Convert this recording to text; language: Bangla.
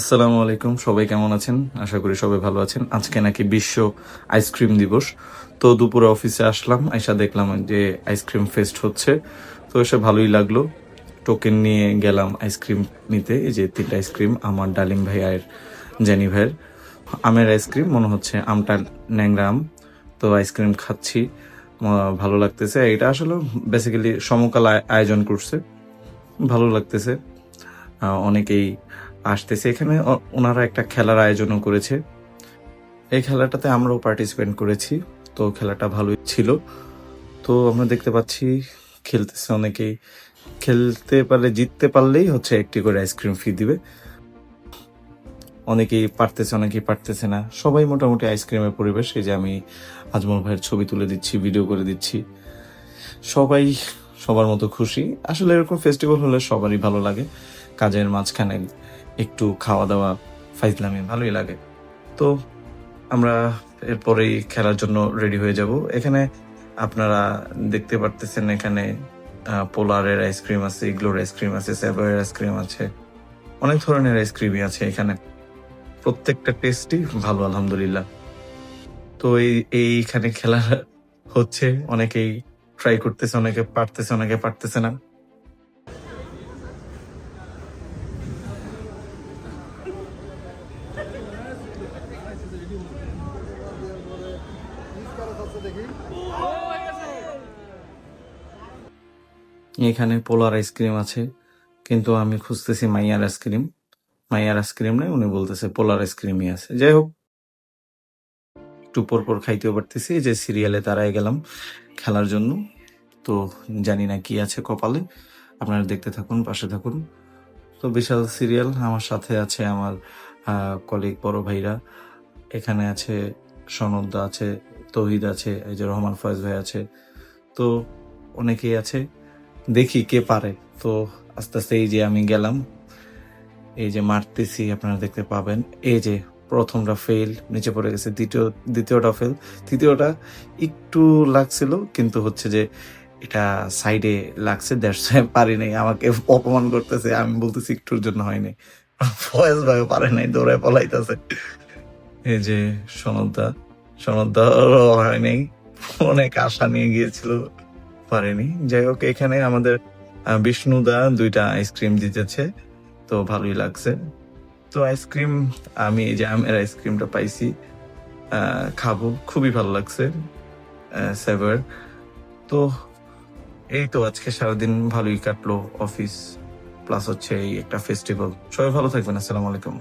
আসসালামু আলাইকুম, সবাই কেমন আছেন? আশা করি সবাই ভালো আছেন। আজকে নাকি বিশ্ব আইসক্রিম দিবস। তো দুপুরে অফিসে আসলাম, আইসা দেখলাম যে আইসক্রিম ফেস্ট হচ্ছে। তো এসে ভালোই লাগল। টোকেন নিয়ে গেলাম আইসক্রিম নিতে। এই যে তিনটা আইসক্রিম আমার ডালিম ভাই আর জানি ভাইয়ের। আমের আইসক্রিম মনে হচ্ছে আমটা ন্যাংরা আম। তো আইসক্রিম খাচ্ছি ভালো লাগতেছে। এটা আসলে বেসিক্যালি সমকাল আয়- আয়োজন করছে। ভালো লাগতেছে। অনেকেই আসতেছে। এখানে ওনারা একটা খেলার আয়োজনও করেছে। এই খেলাটাতে আমরাও পার্টিসিপেট করেছি, তো খেলাটা ভালোই ছিল। তো আমরা দেখতে পাচ্ছি, খেলতেছে অনেকেই। খেলতে পারলে, জিততে পারলেই হচ্ছে একটি করে আইসক্রিম ফি দিবে। অনেকেই পারতেছে অনেকেই পারতেছে না। সবাই মোটামুটি আইসক্রিমের পরিবেশ। এই যে আমি আজমল ভাইয়ের ছবি তুলে দিচ্ছি ভিডিও করে দিচ্ছি। সবাই সবার মতো খুশি। আসলে এরকম ফেস্টিভ্যাল হলে সবারই ভালো লাগে। কাজের মাঝখানে একটু খাওয়া দাওয়া ফাইজলামি ভালোই লাগে। তো আমরা এরপরেই খেলার জন্য রেডি হয়ে যাব। এখানে আপনারা দেখতে পারতেছেন এখানে পোলারের আইসক্রিম আছে ইগলোর আইসক্রিম আছে স্যাভয়ের আইসক্রিম আছে, অনেক ধরনের আইসক্রিমই আছে এখানে। প্রত্যেকটা টেস্টই ভালো, আলহামদুলিল্লাহ। তো এই, এইখানে খেলা হচ্ছে, অনেকেই ট্রাই করতেছে, অনেকে পারতেছে অনেকে পারতেছে না। এখানে পোলার আইসক্রিম আছে, কিন্তু আমি খুঁজতেছি মাইয়ার আইসক্রিম। মাইয়ার আইসক্রিম নেই, উনি বলতেছে পোলার আইসক্রিমই আছে। যাই হোক, একটু পর পর খাইতেও পারতেছি যে সিরিয়ালে তারাই গেলাম খেলার জন্য। তো জানি না কি আছে কপালে, আপনারা দেখতে থাকুন, পাশে থাকুন। তো বিশাল সিরিয়াল, আমার সাথে আছে আমার কলিগ বড় ভাইরা। এখানে আছে, সনদা আছে তহিদ আছে, এই যে রহমান ফয়েজ ভাই আছে, তো অনেকেই আছে। দেখি কে পারে। তো আস্তে আস্তে এই যে আমি গেলাম, এই যে মারতেছি, আপনারা দেখতে পাবেন। এই যে প্রথমটা ফেল নিচে পড়ে গেছে দ্বিতীয়, দ্বিতীয়টা ফেল তৃতীয়টা একটু লাগছিল, কিন্তু হচ্ছে যে এটা সাইডে লাগছে দ্যাটস পারি নাই, আমাকে অপমান করতেছে, আমি বলতেছি একটুর জন্য হয়নি। ফয়েজ ভাই পারে নাই, দৌড়ায় পলাইতেছে। এই যে সনদা সনদা হয় নাই অনেক আশা নিয়ে গিয়েছিল, পারেনি। যাই হোক, এখানে আমাদের বিষ্ণুদা দুইটা আইসক্রিম দিতেছে তো ভালোই লাগছে। তো আইসক্রিম আমি এই যে আমের আইসক্রিমটা পাইছি খাব, খুবই ভালো লাগছে সেভার তো এই তো আজকে সারাদিন ভালোই কাটলো অফিস প্লাস হচ্ছে এই একটা ফেস্টিভ্যাল সবাই ভালো থাকবেন, আসসালামু আলাইকুম।